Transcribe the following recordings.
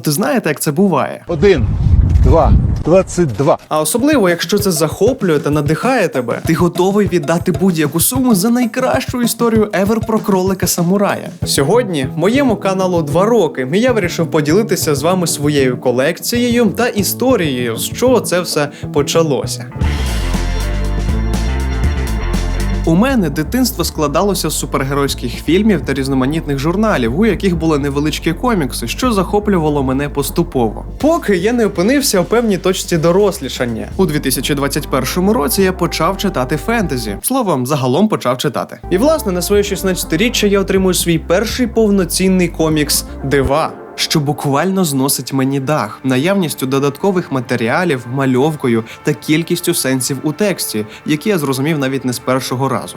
От знаєте, як це буває? Один, два, двадцять два. А особливо, якщо це захоплює та надихає тебе, ти готовий віддати будь-яку суму за найкращу історію евер про кролика самурая. Сьогодні моєму каналу два роки, і я вирішив поділитися з вами своєю колекцією та історією, з чого це все почалося. У мене дитинство складалося з супергеройських фільмів та різноманітних журналів, у яких були невеличкі комікси, що захоплювало мене поступово. Поки я не опинився у певній точці дорослішання. У 2021 році я почав читати фентезі. Словом, загалом почав читати. І власне на своє 16-річчя я отримую свій перший повноцінний комікс Дива. Що буквально зносить мені дах наявністю додаткових матеріалів, мальовкою та кількістю сенсів у тексті, які я зрозумів навіть не з першого разу.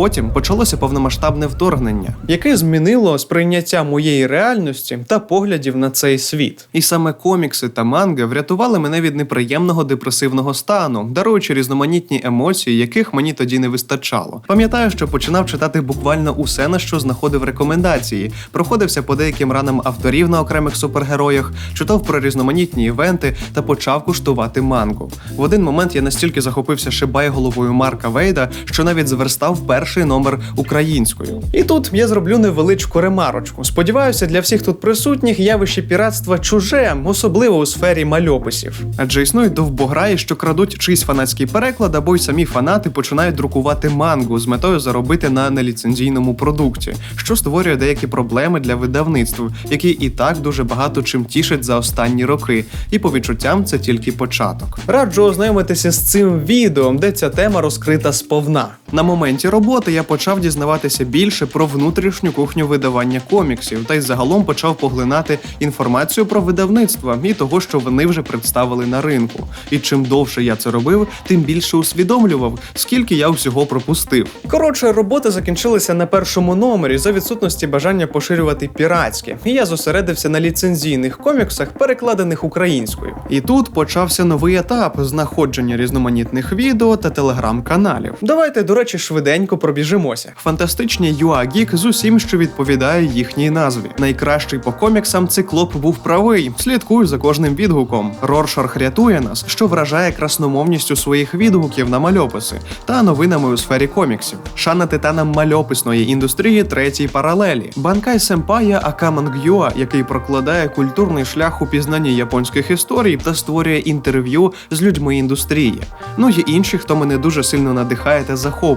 Потім почалося повномасштабне вторгнення, яке змінило сприйняття моєї реальності та поглядів на цей світ. І саме комікси та манги врятували мене від неприємного депресивного стану, даруючи різноманітні емоції, яких мені тоді не вистачало. Пам'ятаю, що починав читати буквально усе, на що знаходив рекомендації, проходився по деяким ранам авторів на окремих супергероях, читав про різноманітні івенти та почав куштувати мангу. В один момент я настільки захопився шибайголовою Марка Вейда, що навіть зверстав перший номер українською. І тут я зроблю невеличку ремарочку. Сподіваюся, для всіх тут присутніх явище піратства чуже, особливо у сфері мальописів. Адже існують довбограї, що крадуть чийсь фанатський переклад, або й самі фанати починають друкувати мангу з метою заробити на неліцензійному продукті, що створює деякі проблеми для видавництв, які і так дуже багато чим тішать за останні роки. І по відчуттям це тільки початок. Раджу ознайомитися з цим відео, де ця тема розкрита сповна. На моменті роботи я почав дізнаватися більше про внутрішню кухню видавання коміксів, та й загалом почав поглинати інформацію про видавництва і того, що вони вже представили на ринку. І чим довше я це робив, тим більше усвідомлював, скільки я всього пропустив. Коротше, роботи закінчилися на першому номері за відсутності бажання поширювати піратське, і я зосередився на ліцензійних коміксах, перекладених українською. І тут почався новий етап знаходження різноманітних відео та телеграм-каналів. Давайте, до речі, швиденько пробіжимося. Фантастичні Geek з усім, що відповідає їхній назві. Найкращий по коміксам циклоп був правий. Слідкую за кожним відгуком. Роршарх рятує нас, що вражає красномовністю своїх відгуків на мальописи та новинами у сфері коміксів. Шана титанам мальописної індустрії третій паралелі. Банкай Сенпая Акаман Гюа, який прокладає культурний шлях у пізнанні японських історій та створює інтерв'ю з людьми індустрії. Ну і інші, хто мене дуже сильно надихає та захоплює.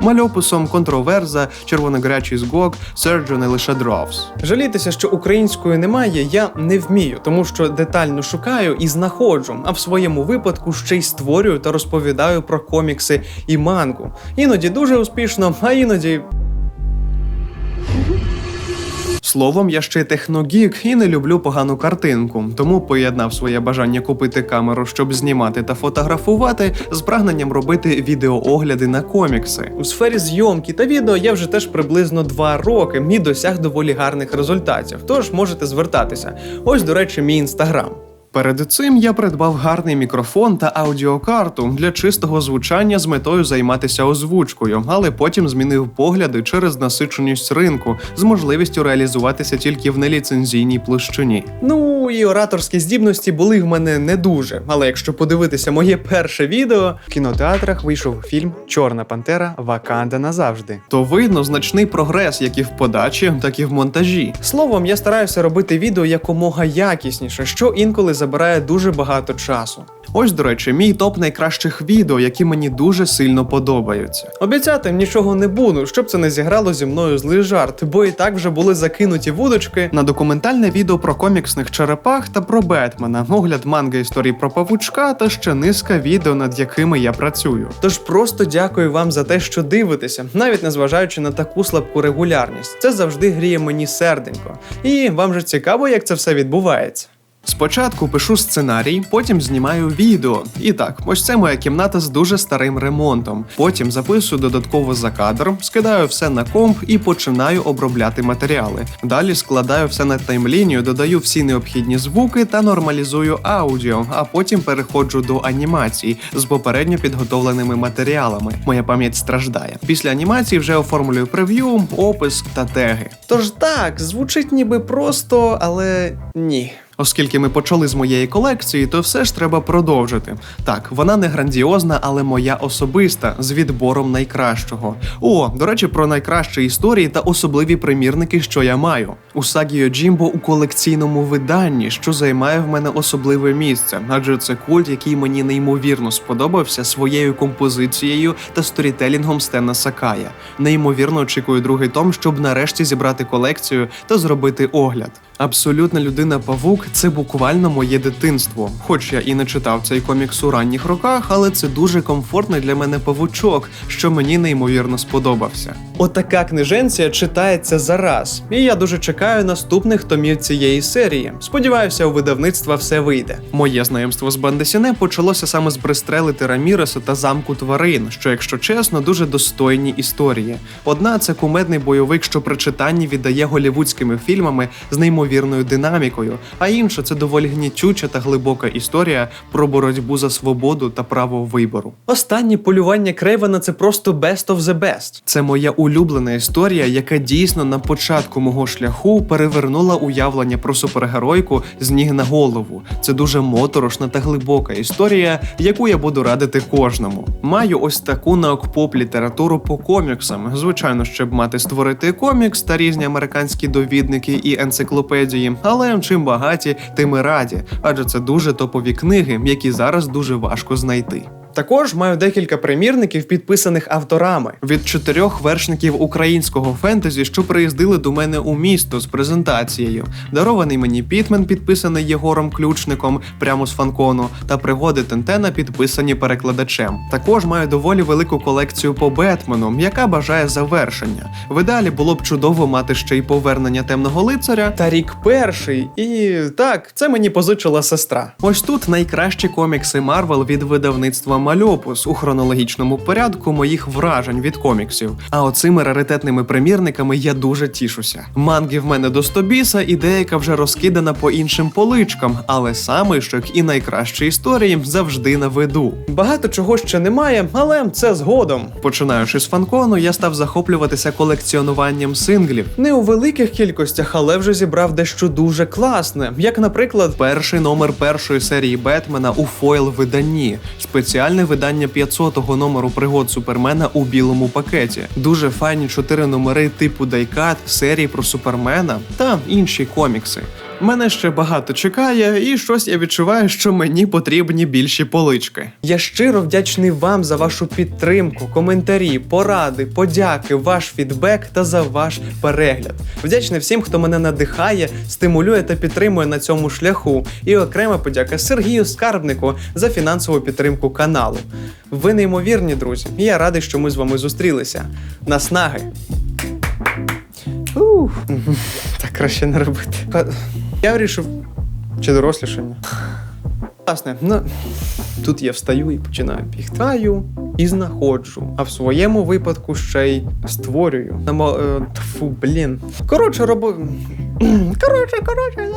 Мальописом контроверза, червоногрячий згок, Серджо і лише Дровс. Жалітися, що української немає, я не вмію, тому що детально шукаю і знаходжу, а в своєму випадку ще й створюю та розповідаю про комікси і мангу. Іноді дуже успішно, а іноді. Словом, я ще техногік і не люблю погану картинку, тому поєднав своє бажання купити камеру, щоб знімати та фотографувати, з прагненням робити відеоогляди на комікси. У сфері зйомки та відео я вже теж приблизно два роки і досяг доволі гарних результатів. Тож можете звертатися. Ось, до речі, мій інстаграм. Перед цим я придбав гарний мікрофон та аудіокарту для чистого звучання з метою займатися озвучкою, але потім змінив погляди через насиченість ринку з можливістю реалізуватися тільки в неліцензійній площині. Ну і ораторські здібності були в мене не дуже. Але якщо подивитися моє перше відео, в кінотеатрах вийшов фільм Чорна Пантера Ваканда назавжди. То видно значний прогрес як і в подачі, так і в монтажі. Словом, я стараюся робити відео якомога якісніше, що інколи забирає дуже багато часу. Ось, до речі, мій топ найкращих відео, які мені дуже сильно подобаються. Обіцяти нічого не буду, щоб це не зіграло зі мною злий жарт, бо і так вже були закинуті вудочки на документальне відео про коміксних черепах та про Бетмена, огляд манги історії про павучка та ще низка відео, над якими я працюю. Тож просто дякую вам за те, що дивитеся, навіть незважаючи на таку слабку регулярність. Це завжди гріє мені серденько. І вам же цікаво, як це все відбувається. Спочатку пишу сценарій, потім знімаю відео. І так, ось це моя кімната з дуже старим ремонтом. Потім записую додатково за кадр, скидаю все на комп і починаю обробляти матеріали. Далі складаю все на таймлінію, додаю всі необхідні звуки та нормалізую аудіо, а потім переходжу до анімації з попередньо підготовленими матеріалами. Моя пам'ять страждає. Після анімації вже оформлюю прев'ю, опис та теги. Тож так, звучить ніби просто, але ні. Оскільки ми почали з моєї колекції, то все ж треба продовжити. Так, вона не грандіозна, але моя особиста з відбором найкращого. О, до речі, про найкращі історії та особливі примірники, що я маю. Усагі Йоджімбо у колекційному виданні, що займає в мене особливе місце, адже це культ, який мені неймовірно сподобався своєю композицією та сторітелінгом Стена Сакая. Неймовірно очікую другий том, щоб нарешті зібрати колекцію та зробити огляд. Абсолютна людина Павук це буквально моє дитинство. Хоч я і не читав цей комікс у ранніх роках, але це дуже комфортний для мене павучок, що мені неймовірно сподобався. Отака книженція читається зараз, і я дуже чекаю наступних томів цієї серії. Сподіваюся, у видавництва все вийде. Моє знайомство з Бандесіне почалося саме з пристрелити Раміреса та замку тварин, що, якщо чесно, дуже достойні історії. Одна це кумедний бойовик, що при читанні віддає голівудськими фільмами з неймовірною динамікою, а інша це доволі гнітюча та глибока історія про боротьбу за свободу та право вибору. Останнє полювання Крейвена це просто best of the best. Це моя улюблена історія, яка дійсно на початку мого шляху перевернула уявлення про супергеройку з ніг на голову. Це дуже моторошна та глибока історія, яку я буду радити кожному. Маю ось таку наукпоп літературу по коміксам. Звичайно, щоб мати створити комікс та різні американські довідники і енциклопедії, але чим багаті, тим і раді, адже це дуже топові книги, які зараз дуже важко знайти. Також маю декілька примірників, підписаних авторами від чотирьох вершників українського фентезі, що приїздили до мене у місто з презентацією. Дарований мені Пітмен, підписаний Єгором Ключником прямо з фанкону, та пригоди Тентена підписані перекладачем. Також маю доволі велику колекцію по Бетмену, яка бажає завершення. В ідеалі було б чудово мати ще й повернення темного лицаря та рік перший. І так, це мені позичила сестра. Ось тут найкращі комікси Марвел від видавництва Мальопус у хронологічному порядку моїх вражень від коміксів. А оцими раритетними примірниками я дуже тішуся. Манги в мене до стобіса, і деяка вже розкидана по іншим поличкам, але саме що і найкращі історії завжди на виду. Багато чого ще немає, але це згодом. Починаючи з фанкону, я став захоплюватися колекціонуванням синглів. Не у великих кількостях, але вже зібрав дещо дуже класне, як, наприклад, перший номер першої серії Бетмена у фойл виданні, спеціальне видання 500-го номеру пригод Супермена у білому пакеті. Дуже файні чотири номери типу Дайкат, серії про Супермена та інші комікси. Мене ще багато чекає, і щось я відчуваю, що мені потрібні більші полички. Я щиро вдячний вам за вашу підтримку, коментарі, поради, подяки, ваш фідбек та за ваш перегляд. Вдячний всім, хто мене надихає, стимулює та підтримує на цьому шляху. І окрема подяка Сергію Скарбнику за фінансову підтримку каналу. Ви неймовірні, друзі, і я радий, що ми з вами зустрілися. Наснаги! Ух. Так краще не робити. Я вирішив. Чи дорослішання? Власне, ну тут я встаю і починаю піхтаю і знаходжу. А в своєму випадку ще й створюю. Намо... Е, фу, блін. Коротше, робо. Коротше, коротше.